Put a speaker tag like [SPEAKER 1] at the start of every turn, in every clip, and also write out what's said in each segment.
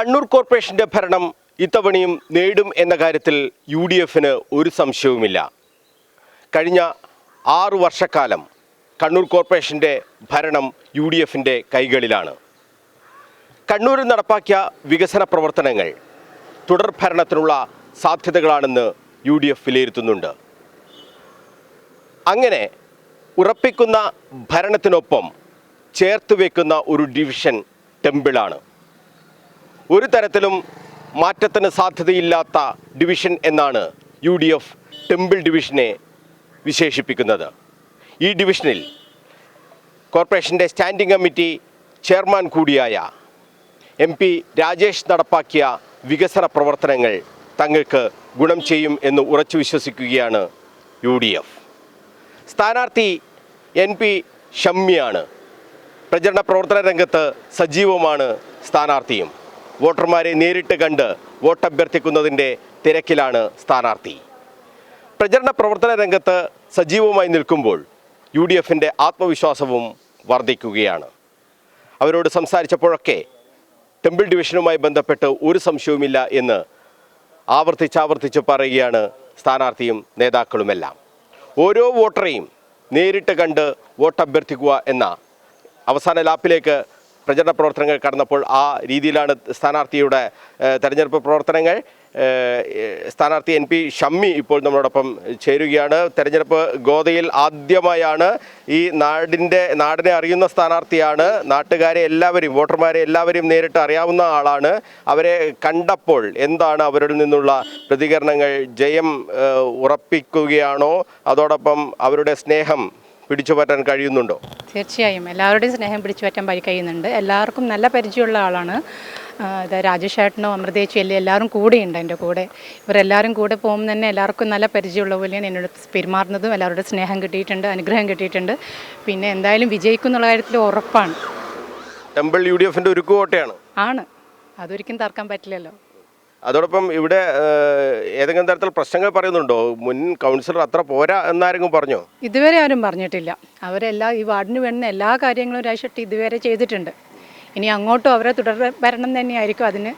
[SPEAKER 1] കണ്ണൂർ കോർപ്പറേഷന്റെ ഭരണം ഇത്തവണയും നേടും എന്ന കാര്യത്തിൽ യു ഡി എഫിന് ഒരു സംശയവുമില്ല. കഴിഞ്ഞ ആറു വർഷക്കാലം കണ്ണൂർ കോർപ്പറേഷന്റെ ഭരണം യു ഡി എഫിന്റെ കൈകളിലാണ്. കണ്ണൂരിൽ നടപ്പാക്കിയ വികസന പ്രവർത്തനങ്ങൾ തുടർ ഭരണത്തിനുള്ള സാധ്യതകളാണെന്ന് യു ഡി എഫ് വിലയിരുത്തുന്നുണ്ട്. അങ്ങനെ ഉറപ്പിക്കുന്ന ഭരണത്തിനൊപ്പം ചേർത്ത് വെക്കുന്ന ഒരു ഡിവിഷൻ ടെമ്പിളാണ്. ഒരു തരത്തിലും മാറ്റത്തിന് സാധ്യതയില്ലാത്ത ഡിവിഷൻ എന്നാണ് യു ഡി എഫ് ടെമ്പിൾ ഡിവിഷനെ വിശേഷിപ്പിക്കുന്നത്. ഈ ഡിവിഷനിൽ കോർപ്പറേഷന്റെ സ്റ്റാൻഡിംഗ് കമ്മിറ്റി ചെയർമാൻ കൂടിയായ എം പി രാജേഷ് നടപ്പാക്കിയ വികസന പ്രവർത്തനങ്ങൾ തങ്ങൾക്ക് ഗുണം ചെയ്യും എന്ന് ഉറച്ചു വിശ്വസിക്കുകയാണ് യു ഡി എഫ് സ്ഥാനാർത്ഥി എൻ പി ഷമ്മിയാണ്. പ്രചരണ പ്രവർത്തന രംഗത്ത് സജീവമാണ് സ്ഥാനാർത്ഥിയും. വോട്ടർമാരെ നേരിട്ട് കണ്ട് വോട്ടഭ്യർത്ഥിക്കുന്നതിന്റെ തിരക്കിലാണ് സ്ഥാനാർത്ഥി. പ്രചരണ പ്രവർത്തന രംഗത്ത് സജീവമായി നിൽക്കുമ്പോൾ യു ഡി എഫിന്റെ ആത്മവിശ്വാസവും വർദ്ധിക്കുകയാണ്. അവരോട് സംസാരിച്ചപ്പോഴൊക്കെ ടെമ്പിൾ ഡിവിഷനുമായി ബന്ധപ്പെട്ട് ഒരു സംശയവുമില്ല എന്ന് ആവർത്തിച്ചാവർത്തിച്ച് പറയുകയാണ് സ്ഥാനാർത്ഥിയും നേതാക്കളുമെല്ലാം. ഓരോ വോട്ടറെയും നേരിട്ട് കണ്ട് വോട്ടഭ്യർത്ഥിക്കുക എന്ന അവസാന ലാപ്പിലേക്ക് പ്രചരണ പ്രവർത്തനങ്ങൾ കടന്നപ്പോൾ ആ രീതിയിലാണ് സ്ഥാനാർത്ഥിയുടെ തെരഞ്ഞെടുപ്പ് പ്രവർത്തനങ്ങൾ. സ്ഥാനാർത്ഥി എൻ പി ഷമ്മി ഇപ്പോൾ നമ്മളോടൊപ്പം ചേരുകയാണ്. തെരഞ്ഞെടുപ്പ് ഗോതയിൽ ആദ്യമായാണ് ഈ നാടിന്റെ നാടിനെ അറിയുന്ന സ്ഥാനാർത്ഥിയാണ്. നാട്ടുകാരെ എല്ലാവരും വോട്ടർമാരെ എല്ലാവരും നേരിട്ട് അറിയാവുന്ന ആളാണ്. അവരെ കണ്ടപ്പോൾ എന്താണ് അവരിൽ നിന്നുള്ള പ്രതികരണങ്ങൾ? ജയം ഉറപ്പിക്കുകയാണോ? അതോടൊപ്പം അവരുടെ സ്നേഹം പിടിച്ചു പറ്റാൻ കഴിയുന്നുണ്ടോ?
[SPEAKER 2] തീർച്ചയായും. എല്ലാവരുടെയും സ്നേഹം പിടിച്ചു പറ്റാൻ പരി കഴിയുന്നുണ്ട്. എല്ലാവർക്കും നല്ല പരിചയമുള്ള ആളാണ്. ഇത് രാജേഷ് ചേട്ടനോ അമൃതേച്ചി എല്ലാം എല്ലാവരും കൂടെയുണ്ട് എന്റെ കൂടെ. ഇവരെല്ലാവരും കൂടെ പോകുമ്പോൾ തന്നെ എല്ലാവർക്കും നല്ല പരിചയമുള്ള പോലെയാണ് എന്നോട് പെരുമാറുന്നതും. എല്ലാവരുടെ സ്നേഹം കിട്ടിയിട്ടുണ്ട് അനുഗ്രഹം കിട്ടിയിട്ടുണ്ട്. പിന്നെ എന്തായാലും വിജയിക്കും എന്നുള്ള കാര്യത്തിൽ ഉറപ്പാണ്.
[SPEAKER 1] ടെമ്പിൾ യു ഡി എഫിന്റെ ഒരു കോട്ടയാണ്
[SPEAKER 2] ആണ്. അതൊരിക്കലും തർക്കാൻ പറ്റില്ലല്ലോ.
[SPEAKER 1] അതോടൊപ്പം ഇവിടെ ഏതെങ്കിലും തരത്തിൽ പ്രശ്നങ്ങൾ പറയുന്നുണ്ടോ? മുൻ കൗൺസിലർ അത്ര പോരാ എന്നാരെങ്കിലും പറഞ്ഞോ?
[SPEAKER 2] ഇതുവരെ ആരും പറഞ്ഞിട്ടില്ല. അവരെല്ലാം ഈ വാർഡിന് വേണ്ടുന്ന എല്ലാ കാര്യങ്ങളും രാജേഷ് ഇതുവരെ ചെയ്തിട്ടുണ്ട്. ഇനി അങ്ങോട്ടും അവരെ തുടർ ഭരണം തന്നെയായിരിക്കും അതിന്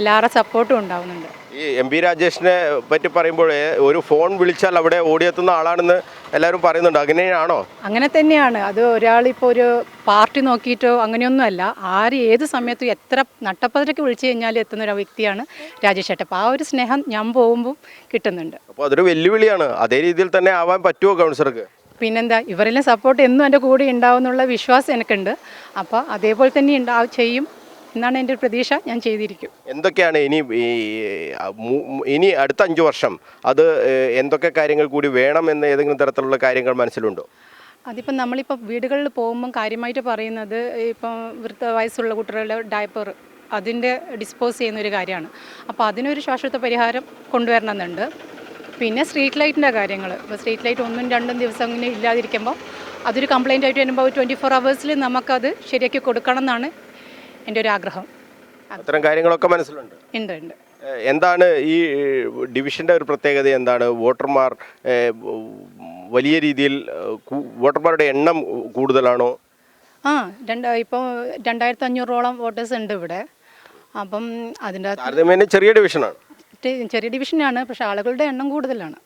[SPEAKER 2] എല്ലാവരുടെ സപ്പോർട്ടും ഉണ്ടാവുന്നുണ്ട്.
[SPEAKER 1] ഈ എം പി രാജേഷിനെ പറ്റി പറയുമ്പോൾ ഒരു ഫോൺ വിളിച്ചാൽ അവിടെ ഓടിയെത്തുന്ന ആളാണെന്ന് എല്ലാവരും പറയുന്നുണ്ട് അങ്ങനെയാണോ
[SPEAKER 2] അങ്ങനെ തന്നെയാണ്. അത് ഒരാളിപ്പോൾ ഒരു പാർട്ടി നോക്കിയിട്ടോ അങ്ങനെയൊന്നുമല്ല. ആര് ഏത് സമയത്തും എത്ര നട്ടപ്പതിരക്ക് വിളിച്ചു കഴിഞ്ഞാൽ എത്തുന്ന ഒരു വ്യക്തിയാണ് രാജേഷ് അപ്പോൾ ആ ഒരു സ്നേഹം ഞാൻ പോകുമ്പോൾ കിട്ടുന്നുണ്ട്.
[SPEAKER 1] അപ്പോൾ അതൊരു വെല്ലുവിളിയാണ്. അതേ രീതിയിൽ തന്നെ ആവാൻ പറ്റുമോ കൗൺസിലർക്ക്?
[SPEAKER 2] പിന്നെന്താ ഇവരെല്ലാം സപ്പോർട്ട് എന്നും എന്റെ കൂടെ ഉണ്ടാവും എന്നുള്ള വിശ്വാസം എനിക്കുണ്ട്. അപ്പോൾ അതേപോലെ തന്നെ ഉണ്ടാവും ചെയ്യും. എന്നാണ് എന്റെ ഒരു പ്രതീക്ഷ. ഞാൻ ചെയ്തിരിക്കും.
[SPEAKER 1] എന്തൊക്കെയാണ് ഇനി ഇനി അടുത്ത അഞ്ച് വർഷം അത് എന്തൊക്കെ കാര്യങ്ങൾ കൂടി വേണം എന്ന് ഏതെങ്കിലും തരത്തിലുള്ള കാര്യങ്ങൾ മനസ്സിലുണ്ടോ?
[SPEAKER 2] അതിപ്പം നമ്മളിപ്പോൾ വീടുകളിൽ പോകുമ്പം കാര്യമായിട്ട് പറയുന്നത് ഇപ്പം വൃത്ത വയസ്സുള്ള കുട്ടികളുടെ ഡയപ്പർ അതിന്റെ ഡിസ്പോസ് ചെയ്യുന്ന ഒരു കാര്യമാണ്. അപ്പോൾ അതിനൊരു ശാശ്വത പരിഹാരം കൊണ്ടുവരണമെന്നുണ്ട്. പിന്നെ സ്ട്രീറ്റ് ലൈറ്റിന്റെ കാര്യങ്ങൾ. ഇപ്പോൾ സ്ട്രീറ്റ് ലൈറ്റ് ഒന്നും രണ്ടും ദിവസം ഇങ്ങനെ ഇല്ലാതിരിക്കുമ്പോൾ അതൊരു കംപ്ലയിന്റ് ആയിട്ട് വരുമ്പോൾ ട്വന്റി ഫോർ അവേഴ്സിൽ നമുക്കത് ശരിയാക്കി കൊടുക്കണം എന്നാണ് എന്റെ ഒരു ആഗ്രഹം.
[SPEAKER 1] അത്തരം കാര്യങ്ങളൊക്കെ മനസ്സിലുണ്ട്.
[SPEAKER 2] ഉണ്ട് ഉണ്ട്.
[SPEAKER 1] എന്താണ് ഈ ഡിവിഷന്റെ ഡിവിഷന്റെ ഒരു പ്രത്യേകത എന്താണ്? വോട്ടർമാർ വലിയ രീതിയിൽ വോട്ടർമാരുടെ എണ്ണം കൂടുതലാണോ?
[SPEAKER 2] ആ രണ്ട് ഇപ്പോൾ രണ്ടായിരത്തി അഞ്ഞൂറോളം വോട്ടേഴ്സ് ഉണ്ട് ഇവിടെ. അപ്പം
[SPEAKER 1] അതിന്റെ ചെറിയ ഡിവിഷനാണ്.
[SPEAKER 2] ചെറിയ ഡിവിഷനാണ് പക്ഷെ ആളുകളുടെ എണ്ണം കൂടുതലാണ്.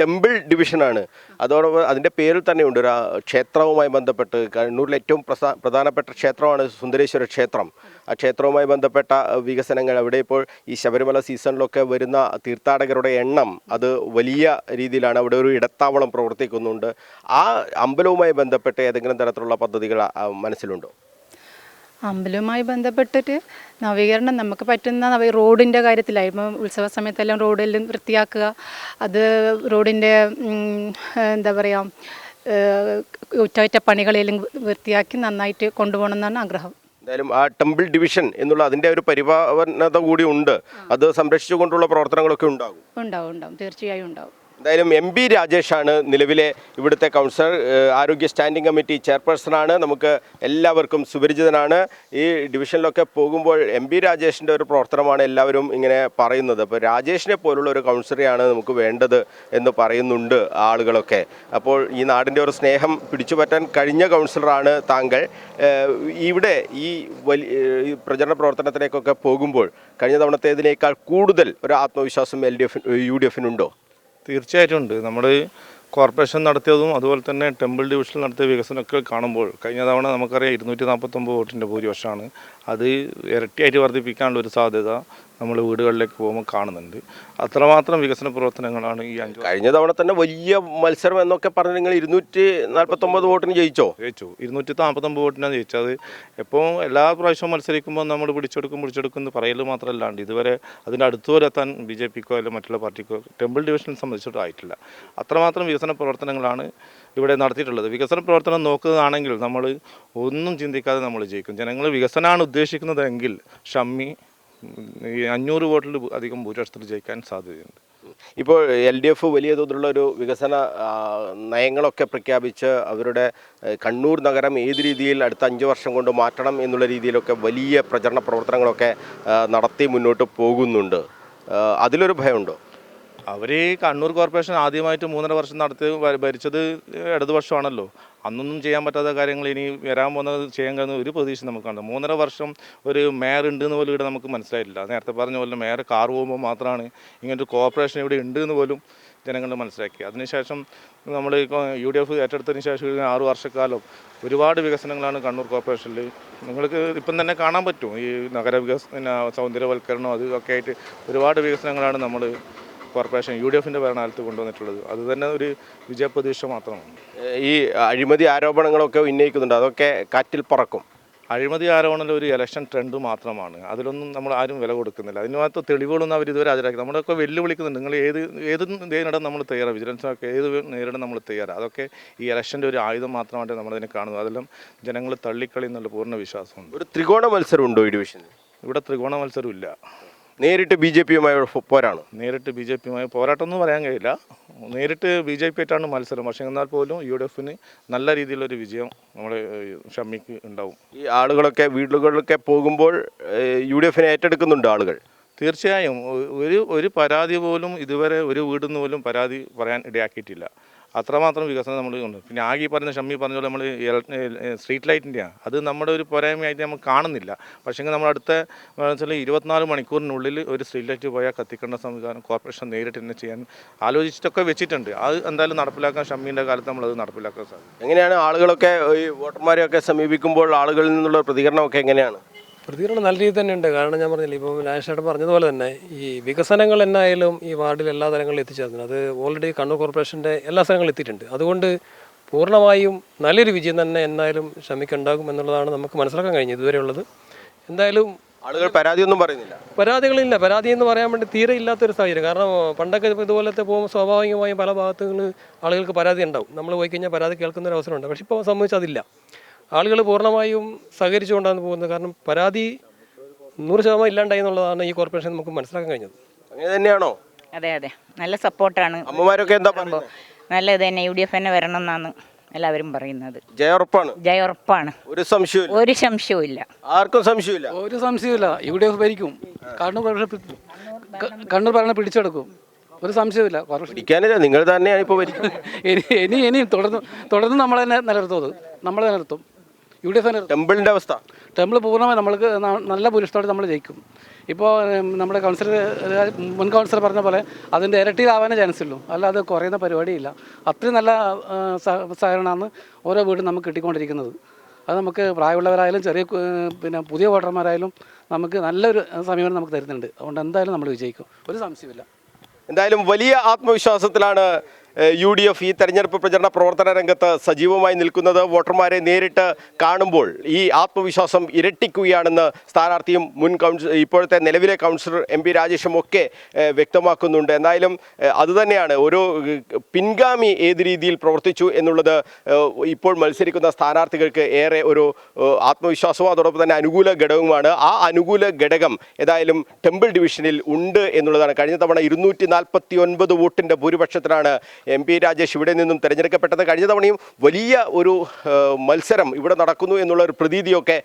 [SPEAKER 1] ടെമ്പിൾ ഡിവിഷനാണ്. അതോടൊപ്പം അതിന്റെ പേരിൽ തന്നെയുണ്ട്. ഒരു ക്ഷേത്രവുമായി ബന്ധപ്പെട്ട് കണ്ണൂരിലെ ഏറ്റവും പ്രധാനപ്പെട്ട ക്ഷേത്രമാണ് സുന്ദരേശ്വര ക്ഷേത്രം. ആ ക്ഷേത്രവുമായി ബന്ധപ്പെട്ട വികസനങ്ങൾ അവിടെ ഇപ്പോൾ ഈ ശബരിമല സീസണിലൊക്കെ വരുന്ന തീർത്ഥാടകരുടെ എണ്ണം അത് വലിയ രീതിയിലാണ്. അവിടെ ഒരു ഇടത്താവളം പ്രവർത്തിക്കുന്നുണ്ട്. ആ അമ്പലവുമായി ബന്ധപ്പെട്ട് ഏതെങ്കിലും തരത്തിലുള്ള പദ്ധതികൾ മനസ്സിലുണ്ടോ?
[SPEAKER 2] അമ്പലവുമായി ബന്ധപ്പെട്ടിട്ട് നവീകരണം നമുക്ക് പറ്റുന്ന നവ റോഡിന്റെ കാര്യത്തിലായി ഇപ്പം ഉത്സവ സമയത്തെല്ലാം റോഡെല്ലാം വൃത്തിയാക്കുക. അത് റോഡിന്റെ എന്താ പറയുക ഉറ്ററ്റപ്പണികളെല്ലാം വൃത്തിയാക്കി നന്നായിട്ട് കൊണ്ടുപോകണം എന്നാണ് ആഗ്രഹം.
[SPEAKER 1] എന്തായാലും ആ ടെമ്പിൾ ഡിവിഷൻ എന്നുള്ള അതിന്റെ ഒരു പരിപാവനത കൂടി ഉണ്ട്. അത് സംരക്ഷിച്ചുകൊണ്ടുള്ള പ്രവർത്തനങ്ങളൊക്കെ ഉണ്ടാകും.
[SPEAKER 2] ഉണ്ടാവും ഉണ്ടാവും. തീർച്ചയായും ഉണ്ടാവും.
[SPEAKER 1] എന്തായാലും എം ബി രാജേഷാണ് നിലവിലെ ഇവിടുത്തെ കൗൺസിലർ. ആരോഗ്യ സ്റ്റാൻഡിംഗ് കമ്മിറ്റി ചെയർപേഴ്സണാണ്. നമുക്ക് എല്ലാവർക്കും സുപരിചിതനാണ്. ഈ ഡിവിഷനിലൊക്കെ പോകുമ്പോൾ എം ബി രാജേഷിന്റെ ഒരു പ്രവർത്തനമാണ് എല്ലാവരും ഇങ്ങനെ പറയുന്നത്. അപ്പോൾ രാജേഷിനെ പോലുള്ള ഒരു കൗൺസിലറെയാണ് നമുക്ക് വേണ്ടത് എന്ന് പറയുന്നുണ്ട് ആളുകളൊക്കെ. അപ്പോൾ ഈ നാടിന്റെ ഒരു സ്നേഹം പിടിച്ചുപറ്റാൻ കഴിഞ്ഞ കൗൺസിലറാണ് താങ്കൾ. ഇവിടെ ഈ വലിയ പ്രചരണ പ്രവർത്തനത്തിലേക്കൊക്കെ പോകുമ്പോൾ കഴിഞ്ഞ തവണത്തേതിനേക്കാൾ കൂടുതൽ ഒരു ആത്മവിശ്വാസം L D F U D എഫിനുണ്ടോ?
[SPEAKER 3] തീർച്ചയായിട്ടും ഉണ്ട്. നമ്മൾ കോർപ്പറേഷൻ നടത്തിയതും അതുപോലെ തന്നെ ടെമ്പിൾ ഡിവിഷനിൽ നടത്തിയ വികസനമൊക്കെ കാണുമ്പോൾ കഴിഞ്ഞ തവണ നമുക്കറിയാം ഇരുന്നൂറ്റി നാൽപ്പത്തൊമ്പത് വോട്ടിന്റെ ഭൂരിപക്ഷമാണ്. അത് ഇരട്ടിയായിട്ട് വർദ്ധിപ്പിക്കാനുള്ള ഒരു സാധ്യത നമ്മൾ വീടുകളിലേക്ക് പോകുമ്പോൾ കാണുന്നുണ്ട്. അത്രമാത്രം വികസന പ്രവർത്തനങ്ങളാണ് ഈ അഞ്ച്
[SPEAKER 1] കഴിഞ്ഞ തവണ തന്നെ വലിയ മത്സരം എന്നൊക്കെ പറഞ്ഞ് നിങ്ങൾ ഇരുന്നൂറ്റി നാൽപ്പത്തൊമ്പത് വോട്ടിന് ജയിച്ചോ?
[SPEAKER 3] ജയിച്ചു. ഇരുന്നൂറ്റി നാൽപ്പത്തൊമ്പത് വോട്ടിനാണ് ജയിച്ചത് എപ്പോൾ എല്ലാ പ്രാവശ്യവും മത്സരിക്കുമ്പോൾ നമ്മൾ പിടിച്ചെടുക്കും പിടിച്ചെടുക്കും എന്ന് പറയൽ മാത്രമല്ലാണ്ട് ഇതുവരെ അതിന്റെ അടുത്തുവരെ എത്താൻ ബി ജെ പിക്കോ അല്ലെങ്കിൽ മറ്റുള്ള പാർട്ടിക്കോ ടെമ്പിൾ ഡിവിഷനെ സംബന്ധിച്ചിട്ടും ആയിട്ടില്ല. അത്രമാത്രം വികസന പ്രവർത്തനങ്ങളാണ് ഇവിടെ നടത്തിയിട്ടുള്ളത്. വികസന പ്രവർത്തനം നോക്കുന്നതാണെങ്കിൽ നമ്മൾ ഒന്നും ചിന്തിക്കാതെ നമ്മൾ ജയിക്കും. ജനങ്ങൾ വികസനമാണ് ഉദ്ദേശിക്കുന്നതെങ്കിൽ ഷമ്മി അഞ്ഞൂറ് വോട്ടിൽ അധികം ഭൂരിപക്ഷത്തിൽ ജയിക്കാൻ സാധ്യതയുണ്ട്.
[SPEAKER 1] ഇപ്പോൾ എൽ ഡി എഫ് വലിയ തോതിലുള്ള ഒരു വികസന നയങ്ങളൊക്കെ പ്രഖ്യാപിച്ച് അവരുടെ കണ്ണൂർ നഗരം ഏത് രീതിയിൽ അടുത്ത അഞ്ച് വർഷം കൊണ്ട് മാറ്റണം എന്നുള്ള രീതിയിലൊക്കെ വലിയ പ്രചരണ പ്രവർത്തനങ്ങളൊക്കെ നടത്തി മുന്നോട്ട് പോകുന്നുണ്ട്. അതിലൊരു ഭയമുണ്ടോ?
[SPEAKER 3] അവർ കണ്ണൂർ കോർപ്പറേഷൻ ആദ്യമായിട്ട് മൂന്നര വർഷം നടത്തി ഭരിച്ചത് ഇടതുപക്ഷമാണല്ലോ. അന്നൊന്നും ചെയ്യാൻ പറ്റാത്ത കാര്യങ്ങൾ ഇനി വരാൻ പോകുന്നത് ചെയ്യാൻ കഴിയുന്ന ഒരു പ്രതീക്ഷ നമുക്കുണ്ട്. മൂന്നര വർഷം ഒരു മേയർ ഉണ്ട് എന്ന് പോലും ഇവിടെ നമുക്ക് മനസ്സിലായിട്ടില്ല. നേരത്തെ പറഞ്ഞ പോലെ മേയർ കാർ പോകുമ്പോൾ മാത്രമാണ് ഇങ്ങനൊരു കോർപ്പറേഷൻ ഇവിടെ ഉണ്ട് എന്ന് പോലും ജനങ്ങൾ മനസ്സിലാക്കി അതിനുശേഷം നമ്മൾ യു ഡി എഫ് ഏറ്റെടുത്തതിന് ശേഷം ആറു വർഷക്കാലം ഒരുപാട് വികസനങ്ങളാണ് കണ്ണൂർ കോർപ്പറേഷനിൽ നിങ്ങൾക്ക് ഇപ്പം തന്നെ കാണാൻ പറ്റും. ഈ നഗര വികസന സൗന്ദര്യവൽക്കരണം അത് ഒക്കെ ആയിട്ട് ഒരുപാട് വികസനങ്ങളാണ് നമ്മൾ കോർപ്പറേഷൻ യു ഡി എഫിന്റെ ഭരണകാലത്ത് കൊണ്ടുവന്നിട്ടുള്ളത്. അത് തന്നെ ഒരു വിജയപ്രതീക്ഷ മാത്രമാണ്.
[SPEAKER 1] ഈ അഴിമതി ആരോപണങ്ങളൊക്കെ ഉന്നയിക്കുന്നുണ്ട്. അതൊക്കെ കാറ്റിൽ പറക്കും.
[SPEAKER 3] അഴിമതി ആരോപണത്തിൽ ഒരു ഇലക്ഷൻ ട്രെൻഡ് മാത്രമാണ്. അതിലൊന്നും നമ്മൾ ആരും വില കൊടുക്കുന്നില്ല. അതിനകത്ത് തെളിവുകളൊന്നും അവർ ഇതുവരെ ഹാജരാക്കി. നമ്മളൊക്കെ വെല്ലുവിളിക്കുന്നുണ്ട്. നിങ്ങൾ ഏത് ഏത് നേരിടാൻ നമ്മൾ തയ്യാറാണ് വിജിലൻസൊക്കെ ഏത് നേരിടാൻ നമ്മൾ തയ്യാറാണ് അതൊക്കെ ഈ ഇലക്ഷന്റെ ഒരു ആയുധം മാത്രമായിട്ട് നമ്മളതിനെ കാണുന്നത് അതെല്ലാം ജനങ്ങൾ തള്ളിക്കളി എന്നുള്ള പൂർണ വിശ്വാസമുണ്ട്.
[SPEAKER 1] ഒരു ത്രികോണ മത്സരം ഉണ്ടോ ഈ ഡിവിഷനിൽ
[SPEAKER 3] ഇവിടെ ത്രികോണ മത്സരമില്ല.
[SPEAKER 1] നേരിട്ട് ബി ജെ പിയുമായി പോരാണ്?
[SPEAKER 3] നേരിട്ട് ബി ജെ പിയുമായി പോരാട്ടം എന്ന് പറയാൻ കഴിയില്ല. നേരിട്ട് ബി ജെ പി ആയിട്ടാണ് മത്സരം. പക്ഷേ എന്നാൽ പോലും യു ഡി എഫിന് നല്ല രീതിയിലൊരു വിജയം നമ്മുടെ ഷമ്മിക്ക് ഉണ്ടാവും.
[SPEAKER 1] ഈ ആളുകളൊക്കെ വീടുകളിലൊക്കെ പോകുമ്പോൾ യു ഡി എഫിനെ ഏറ്റെടുക്കുന്നുണ്ട് ആളുകൾ.
[SPEAKER 3] തീർച്ചയായും. ഒരു ഒരു പരാതി പോലും ഇതുവരെ ഒരു വീടിന്ന് നിന്ന് പോലും പരാതി പറയാൻ ഇടയാക്കിയിട്ടില്ല. അത്രമാത്രം വികസനം നമ്മൾ ഉണ്ട് പിന്നെ ആകെ പറഞ്ഞ ഷമ്മി പറഞ്ഞ പോലെ നമ്മൾ സ്ട്രീറ്റ് ലൈറ്റിന്റെയാണ് അത് നമ്മുടെ ഒരു പോരായ്മയായിട്ട് നമ്മൾ കാണുന്നില്ല. പക്ഷേ നമ്മൾ അടുത്ത ഇരുപത്തിനാല് മണിക്കൂറിനുള്ളിൽ ഒരു സ്ട്രീറ്റ് ലൈറ്റ് പോയാൽ കത്തിക്കേണ്ട സംവിധാനം കോർപ്പറേഷൻ നേരിട്ട് തന്നെ ചെയ്യാൻ ആലോചിച്ചിട്ടൊക്കെ വെച്ചിട്ടുണ്ട്. അത് എന്തായാലും നടപ്പിലാക്കാൻ ഷമ്മീന്റെ കാലത്ത് നമ്മളത് നടപ്പിലാക്കാൻ സാധിക്കും.
[SPEAKER 1] എങ്ങനെയാണ് ആളുകളൊക്കെ ഈ വോട്ടർമാരെയൊക്കെ സമീപിക്കുമ്പോൾ ആളുകളിൽ നിന്നുള്ള പ്രതികരണമൊക്കെ എങ്ങനെയാണ്?
[SPEAKER 4] പ്രതികരണം നല്ല രീതിയിൽ തന്നെയുണ്ട് കാരണം ഞാൻ പറഞ്ഞില്ല ഇപ്പം രാജേഷേട്ടൻ പറഞ്ഞതുപോലെ തന്നെ ഈ വികസനങ്ങൾ എന്നായാലും ഈ വാർഡിൽ എല്ലാ തലങ്ങളിലും എത്തിച്ചേർന്നു അത് ഓൾറെഡി കണ്ണൂർ കോർപ്പറേഷന്റെ എല്ലാ സ്ഥലങ്ങളിലും എത്തിയിട്ടുണ്ട്. അതുകൊണ്ട് പൂർണമായും നല്ലൊരു വിജയം തന്നെ എന്നായാലും ശ്രമിക്കുണ്ടാകും എന്നുള്ളതാണ് നമുക്ക് മനസ്സിലാക്കാൻ കഴിഞ്ഞത് ഇതുവരെയുള്ളത്. എന്തായാലും
[SPEAKER 1] ആളുകൾ പരാതിയൊന്നും പറയുന്നില്ല.
[SPEAKER 4] പരാതികളില്ല. പരാതി എന്ന് പറയാൻ വേണ്ടി തീരെ ഇല്ലാത്തൊരു സാഹചര്യം. കാരണം പണ്ടൊക്കെ ഇതുപോലത്തെ പോകുമ്പോൾ സ്വാഭാവികമായും പല ഭാഗത്തുകൾ ആളുകൾക്ക് പരാതി ഉണ്ടാവും. നമ്മൾ പോയി കഴിഞ്ഞാൽ പരാതി കേൾക്കുന്ന ഒരു അവസരമുണ്ട് പക്ഷെ ഇപ്പോൾ സംബന്ധിച്ച് അതില്ല ആളുകൾ പൂർണമായും സഹകരിച്ചുകൊണ്ടാണ് പോകുന്നത്. കാരണം പരാതി നൂറ് ശതമാനം ഇല്ലാണ്ടായി എന്നുള്ളതാണ് ഈ കോർപ്പറേഷൻ നമുക്ക് മനസ്സിലാക്കാൻ കഴിഞ്ഞത്.
[SPEAKER 1] അങ്ങനെ തന്നെയാണോ?
[SPEAKER 5] അതെ അതെ. നല്ല സപ്പോർട്ടാണ്
[SPEAKER 1] അമ്മമാരൊക്കെ എന്താ
[SPEAKER 5] നല്ല ഇത് തന്നെ യു ഡി എഫ് തന്നെ വരണം എന്നാണ് എല്ലാവരും പറയുന്നത്.
[SPEAKER 1] ജയറപ്പാണ്
[SPEAKER 5] ജയറപ്പാണ്
[SPEAKER 1] ഒരു സംശയവും
[SPEAKER 5] ഒരു സംശയവും ഇല്ല
[SPEAKER 1] ആർക്കും സംശയമില്ല
[SPEAKER 6] ഒരു സംശയമില്ല യു ഡി എഫ് ഭരിക്കും. കണ്ണൂർ ഭരണ കണ്ണൂർ ഭരണം പിടിച്ചെടുക്കും. ഒരു സംശയമില്ല
[SPEAKER 1] പിടിക്കാനില്ല. നിങ്ങൾ തന്നെയാണ് ഇപ്പോൾ
[SPEAKER 6] ഇനി ഇനി ഇനിയും തുടർന്ന് തുടർന്ന് നമ്മൾ തന്നെ നിലനിർത്തും അത്. നമ്മൾ നിലനിർത്തും യു ഡി എഫ്
[SPEAKER 1] ടെമ്പിളിന്റെ അവസ്ഥ.
[SPEAKER 6] ടെമ്പിൾ പൂർണമായി നമ്മൾക്ക് നല്ല ഭൂരിഷ്ടത്തോടെ നമ്മൾ ജയിക്കും. ഇപ്പോൾ നമ്മുടെ കൗൺസിലർ മുൻ കൗൺസിലർ പറഞ്ഞ പോലെ അതിന്റെ ഇരട്ടിയിലാവാനേ ചാൻസ് ഉള്ളൂ. അല്ലാതെ കുറയുന്ന പരിപാടിയില്ല. അത്രയും നല്ല സഹകരണമാണ് ഓരോ വീടും നമുക്ക് കിട്ടിക്കൊണ്ടിരിക്കുന്നത്. അത് നമുക്ക് പ്രായമുള്ളവരായാലും ചെറിയ പിന്നെ പുതിയ വോട്ടർമാരായാലും നമുക്ക് നല്ലൊരു സമീപനം നമുക്ക് തരുന്നുണ്ട്. അതുകൊണ്ട് എന്തായാലും നമ്മൾ വിജയിക്കും. ഒരു സംശയമില്ല
[SPEAKER 1] എന്തായാലും വലിയ ആത്മവിശ്വാസത്തിലാണ് യു ഡി എഫ് ഈ തെരഞ്ഞെടുപ്പ് പ്രചരണ പ്രവർത്തന രംഗത്ത് സജീവമായി നിൽക്കുന്നത് വോട്ടർമാരെ നേരിട്ട് കാണുമ്പോൾ ഈ ആത്മവിശ്വാസം ഇരട്ടിക്കുകയാണെന്ന് സ്ഥാനാർത്ഥിയും മുൻ കൗൺസിൽ ഇപ്പോഴത്തെ നിലവിലെ കൗൺസിലർ എം പി രാജേഷും ഒക്കെ വ്യക്തമാക്കുന്നുണ്ട്. എന്നാലും അതുതന്നെയാണ്. ഒരു പിൻഗാമി ഏത് രീതിയിൽ പ്രവർത്തിച്ചു എന്നുള്ളത് ഇപ്പോൾ മത്സരിക്കുന്ന സ്ഥാനാർത്ഥികൾക്ക് ഏറെ ഒരു ആത്മവിശ്വാസവും അതോടൊപ്പം തന്നെ അനുകൂല ഘടകവുമാണ്. ആ അനുകൂല ഘടകം ഏതായാലും ടെമ്പിൾ ഡിവിഷനിൽ ഉണ്ട് എന്നുള്ളതാണ്. കഴിഞ്ഞ തവണ ഇരുന്നൂറ്റി നാൽപ്പത്തി ഒൻപത് വോട്ടിന്റെ ഭൂരിപക്ഷത്തിലാണ് എം പി രാജേഷ് ഇവിടെ നിന്നും തിരഞ്ഞെടുക്കപ്പെട്ടത് കഴിഞ്ഞ തവണയും വലിയ ഒരു മത്സരം ഇവിടെ നടക്കുന്നു എന്നുള്ള ഒരു പ്രതീതിയൊക്കെ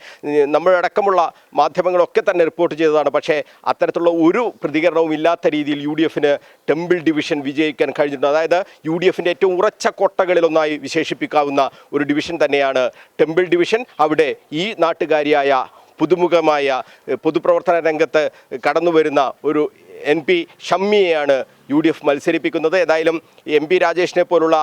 [SPEAKER 1] നമ്മളടക്കമുള്ള മാധ്യമങ്ങളൊക്കെ തന്നെ റിപ്പോർട്ട് ചെയ്തതാണ്. പക്ഷേ അത്തരത്തിലുള്ള ഒരു പ്രതികരണവും ഇല്ലാത്ത രീതിയിൽ യു ഡി എഫിന് ടെമ്പിൾ ഡിവിഷൻ വിജയിക്കാൻ കഴിഞ്ഞിട്ടുണ്ട്. അതായത് യു ഡി എഫിന്റെ ഏറ്റവും ഉറച്ച കോട്ടകളിലൊന്നായി വിശേഷിപ്പിക്കാവുന്ന ഒരു ഡിവിഷൻ തന്നെയാണ് ടെമ്പിൾ ഡിവിഷൻ. അവിടെ ഈ നാട്ടുകാരിയായ പുതുമുഖമായ പൊതുപ്രവർത്തന രംഗത്ത് കടന്നു വരുന്ന ഒരു എൻ പി ഷമ്മിയെയാണ് യു ഡി എഫ് മത്സരിപ്പിക്കുന്നത്. ഏതായാലും എം പി രാജേഷിനെ പോലുള്ള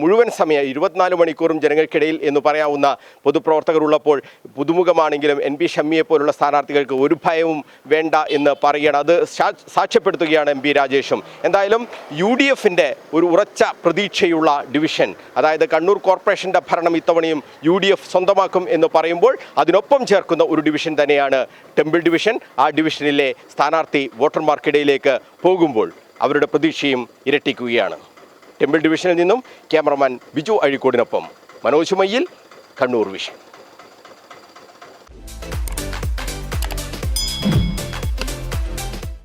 [SPEAKER 1] മുഴുവൻ സമയം ഇരുപത്തിനാല് മണിക്കൂറും ജനങ്ങൾക്കിടയിൽ എന്ന് പറയാവുന്ന പൊതുപ്രവർത്തകരുള്ളപ്പോൾ പുതുമുഖമാണെങ്കിലും എൻ പി ഷമ്മിയെ പോലുള്ള സ്ഥാനാർത്ഥികൾക്ക് ഒരു ഭയവും വേണ്ട എന്ന് പറയുകയാണ്. അത് സാക്ഷ്യപ്പെടുത്തുകയാണ് എം പി രാജേഷും. എന്തായാലും യു ഡി എഫിന്റെ ഒരു ഉറച്ച പ്രതീക്ഷയുള്ള ഡിവിഷൻ അതായത് കണ്ണൂർ കോർപ്പറേഷന്റെ ഭരണം ഇത്തവണയും യു ഡി എഫ് സ്വന്തമാക്കും എന്ന് പറയുമ്പോൾ അതിനൊപ്പം ചേർക്കുന്ന ഒരു ഡിവിഷൻ തന്നെയാണ് ടെമ്പിൾ ഡിവിഷൻ. ആ ഡിവിഷനിലെ സ്ഥാനാർത്ഥി വോട്ടർമാർക്കിടയിലേക്ക് പോകുമ്പോൾ അവരുടെ പ്രതീക്ഷയും ഇരട്ടിക്കുകയാണ്. ടെമ്പിൾ ഡിവിഷനിൽ നിന്നും ക്യാമറമാൻ ബിജു അഴിക്കോടിനൊപ്പം മനോജ് മയ്യിൽ കണ്ണൂർ വിഷൻ.